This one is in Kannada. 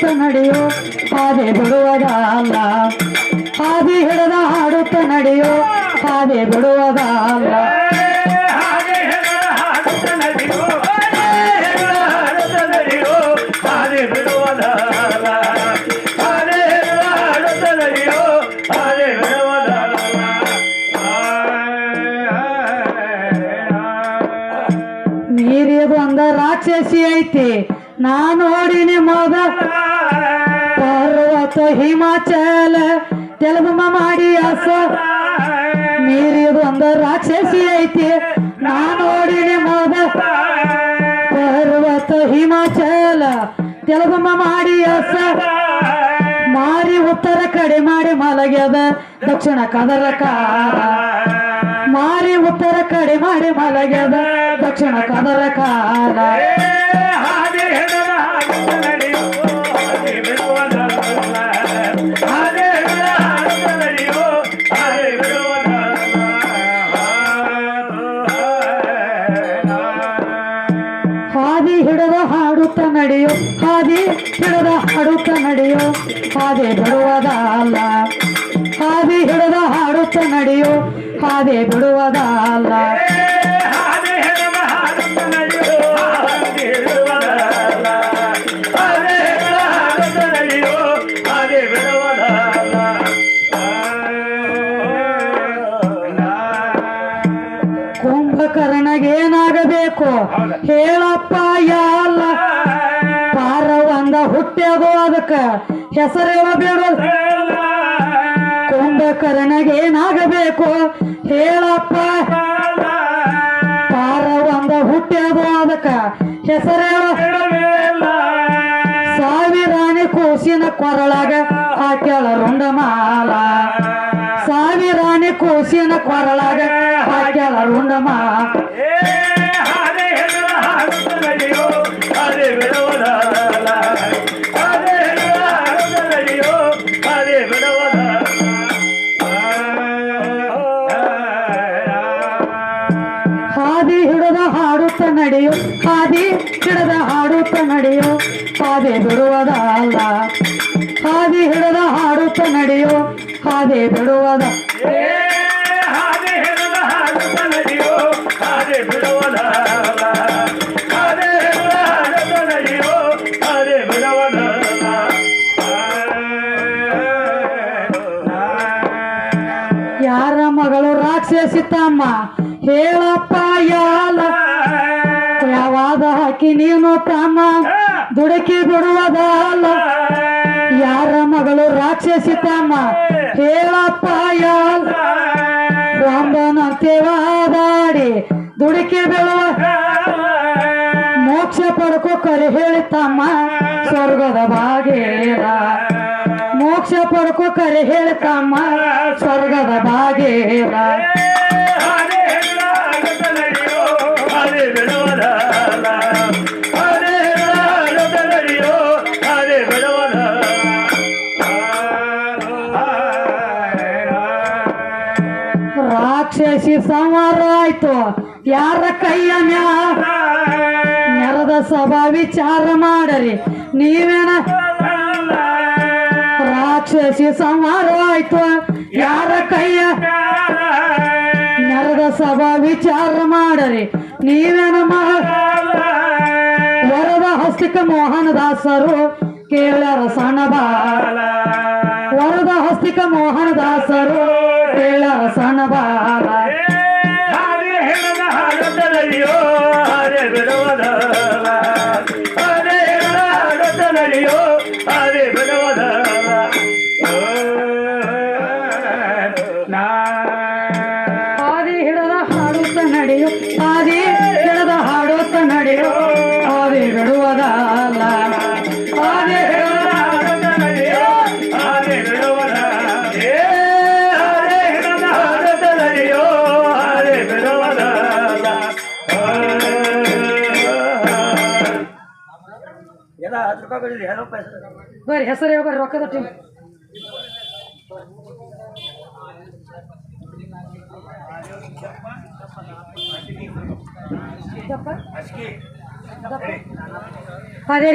ಹಾಡುತ್ತ ನಡೆಯೋ ಹಾದಿ ಬಿಡುವುದಲ್ಲ ಹಾದಿ ಹಿಡಿದ ಹಾಡುತ್ತ ನಡೆಯೋ ಹಾಗೆ ಹಾಗೆ ಬಿಡುವುದಲ್ಲ ಹಾಗೆ ಹಾಗೆ ನೀರಿದು ಒಂದ ರಾಕ್ಷಸಿ ಐತಿ. ನಾ ನೋಡಿನಿ ಮೊದ ಪರ್ವತ ಹಿಮಾಚಲ ತೆಲುಗಮ್ಮ ಮಾಡಿ ಅಸ. ನೀರಿದು ಬಂದ ರಾಕ್ಷಸಿ ಐತಿ. ನಾನು ನೋಡಿನಿ ಮೊದ ಪರ್ವತ ಹಿಮಾಚಲ ತೆಲುಗಮ್ಮ ಮಾಡಿ ಅಸ. ಮಾರಿ ಉತ್ತರ ಕಡೆ ಮಾಡಿ ಮಲಗ್ಯದ ದಕ್ಷಿಣ ಕದರ ಕಾರ ಮಾರಿ ಉತ್ತರ ಕಡೆ ಮಾಡಿ ಮಲಗ್ಯದ ದಕ್ಷಿಣ ಕದರ ನಡೆಯೋ ಹಾದಿ ಹಿಡದ ಹಾಡುತ್ತ ನಡೆಯೋ ಹಾದಿ ಬಿಡುವುದಲ್ಲ ಹಾದಿ ಹಿಡದ ಹಾಡುತ್ತ ನಡೆಯೋ ಹಾದಿ ಬಿಡುವುದಲ್ಲ ಕುಂಭಕರ್ಣಗೇನಾಗಬೇಕು? ಹೇಳಪ್ಪ ಹಾಡುತ್ತ ಅದಕ್ಕ ಹೆಸರೇಳ ಬೇಡ ಕುಂಭಕರ್ಣಗೇನಾಗಬೇಕು ಹೇಳಪ್ಪ. ಪಾರ ಒಂದ ಹುಟ್ಟ್ಯದು ಅದಕ್ಕ. ಹೆಸರೇಳ ಸಾವಿರಾಣಿ ಕೂಸಿನ ಕೊರಳಾಗ ಹಾಕ್ಯಾಳ ರುಂಡಮಾಲ. ಸಾವಿರಾಣಿ ಕೂಸಿನ ಕೊರಳಾಗ ಹಾಕ್ಯಾಳ ರುಂಡಮಾಲ. ಹಾದಿ ಹಿಡದ ಹಾಡುತ್ತ ನಡೆಯೋ ಹಾದಿ ಬಿಡುವುದಲ್ಲ ಹಾದಿ ಹಿಡದ ಹಾಡುತ್ತ ನಡೆಯೋ ಹಾದಿ ಬಿಡುವುದ. ಯಾರ ಮಗಳು ರಾಕ್ಷಸಿತಮ್ಮ? ಹೇಳಪ್ಪ ಯಾಲ ಯಾವಾದ ಹಾಕಿ ನೀನು ತಮ್ಮ ದುಡುಕಿ ಬಿಡುವುದಲ್ಲ ಯಾರ ಮಗಳು ರಾಕ್ಷಸಿ ತಮ್ಮ ಹೇಳಪ್ಪ ಯಾಲ ಒಂದನಂತೆವಾದಾಡಿ ದುಡುಕಿ ಬೀಳುವ ಮೋಕ್ಷ ಪಡ್ಕೋ ಕರೆ ಹೇಳಿ ತಮ್ಮ ಸ್ವರ್ಗದ ಬಾಗೇರ ಮೋಕ್ಷ ಪಡ್ಕೋ ಕರೆ ಹೇಳಿ ತಮ್ಮ ಸ್ವರ್ಗದ ಬಾಗೇರ ರಾಕ್ಷಸಿ ಸಂಹಾರ ಆಯ್ತು ಯಾರ ಕೈಯ ಮ್ಯಾ- ನೆರದ ಸಭಾ ವಿಚಾರ ಮಾಡರಿ ನೀವೇನ ರಾಕ್ಷಸಿ ಸಂಹಾರ ಆಯ್ತು ಯಾರ ಕೈಯ ನೆರದ ಸಭಾ ವಿಚಾರ ಮಾಡರಿ. ನೀವೇನ ಮಹ ವರದ ಹಸ್ತಿಕ ಮೋಹನ ದಾಸರು ಕೇಳರ ಸಣ್ಣ ಬಾಲ ವರದ ಹಸ್ತಿಕ ಮೋಹನದಾಸರು. ಕೇಳರ ಸಣ್ಣ ಬಾಲ ಹಾಗೆ ಹೆಣದ ಹಾಡುತ್ತಲಿಯೋ ಹಾಗೆ ಬಿಡುವುದಲ್ಲ ಬರ್ರಿ ಹೆಸರು ಹೇಳ್ಬರ್ರಿ ರೊಕ್ಕದ ಟೀಮ್ ಅದೇ